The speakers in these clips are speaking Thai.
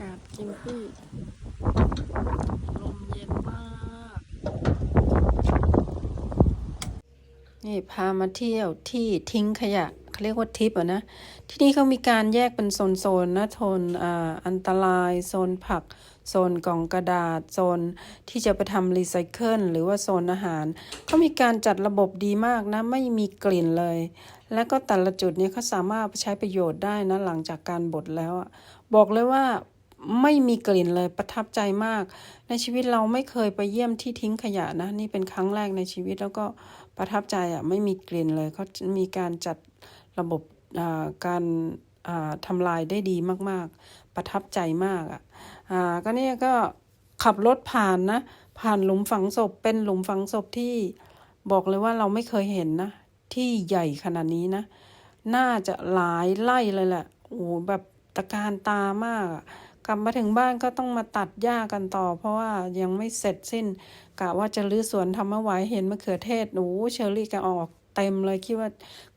กาศกิมปี้ลมเย็นมาก นี่พามาเที่ยวที่ทิ้งขยะเขาเรียกว่าทิปอะนะ ที่นี่เขามีการแยกเป็นโซนๆนะโซนอ,อันตราย โซนผัก โซนกล่องกระดาษ โซนที่จะไปทำรีไซเคิลหรือว่าโซนอาหาร เขามีการจัดระบบดีมากนะ ไม่มีกลิ่นเลย แล้วก็แต่ละจุดนี่ยเขาสามารถไปใช้ประโยชน์ได้นะ หลังจากการบดแล้วอะบอกเลยว่า ไม่มีกลิ่นเลยประทับใจมาก ในชีวิตเราไม่เคยไปเยี่ยมที่ทิ้งขยะนะ นี่เป็นครั้งแรกในชีวิตแล้วก็ประทับใจอะไม่มีกลิ่นเลยเขามีการจัดระบบอ่าการอ่าทำลายได้ดีมาก ๆ ประทับใจมากอะอ่าก็เนี่ยก็ขับรถผ่านนะ ผ่านหลุมฝังศพเป็นหลุมฝังศพที่บอกเลยว่าเราไม่เคยเห็นนะ ที่ใหญ่ขนาดนี้นะ น่าจะหลายไร่เลยแหละโอ้แบบตะการตามากอะ กลับมาถึงบ้านก็ต้องมาตัดหญ้ากันต่อ เพราะว่ายังไม่เสร็จสิ้นกะว่าจะรื้อสวนทำมาไว้เห็นมะเขือเทศโอ้เชอรี่แกออกเต็มเลยคิดว่า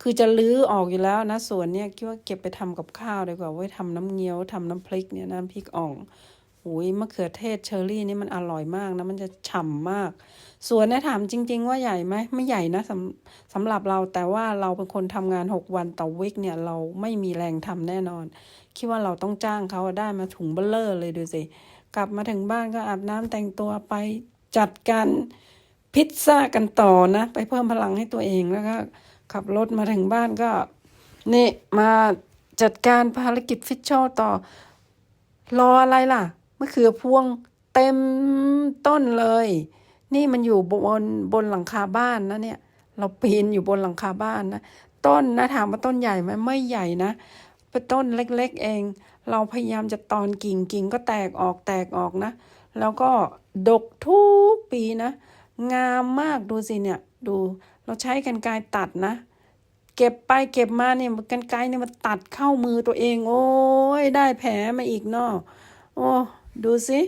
คือจะรื้อออกอยู่แล้วนะสวนเนี่ยคิดว่าเก็บไปทำกับข้าวดีกว่าไว้ทำน้ำเงี้ยวทำน้ำพริกเนี่ยน้ำพริกอ่อง อ้ยมะเขือเทศเชอรี่นี่มันอร่อยมากนะ มันจะฉ่ำมาก สวนเนี่ยถามจริง ๆ ว่าใหญ่ไหมไม่ใหญ่นะสำสำหรับเราแต่ว่าเราเป็นคนทำงานหกวันต่อวิกเนี่ย เราไม่มีแรงทำแน่นอน คิดว่าเราต้องจ้างเขาได้มาถุงเบลเลอร์เลยดูสิ กลับมาถึงบ้านก็อาบน้ำแต่งตัวไปจัดการพิซซ่ากันต่อนะ ไปเพิ่มพลังให้ตัวเองแล้วก็ขับรถมาถึงบ้านก็ นี่มาจัดการภารกิจฟิชโชต่อ รออะไรล่ะ มะเขือพวงเต็มต้นเลย นี่มันอยู่บนบนหลังคาบ้านนะเนี่ย เราปีนอยู่บนหลังคาบ้านนะต้นนะถามว่าต้นใหญ่ไหมไม่ใหญ่นะเป็นต้นเล็ก ๆ เอง เราพยายามจะตอนกิ่งกิ่งก็แตกออกแตกออกนะ แล้วก็ดกทุกปีนะ งามมากดูสิเนี่ย ดูเราใช้กันไกตัดนะ เก็บไปเก็บมาเนี่ยกันไกเนี่ยมันตัดเข้ามือตัวเอง โอ้ยได้แผลมาอีกเนาะโอ้ ดูสิ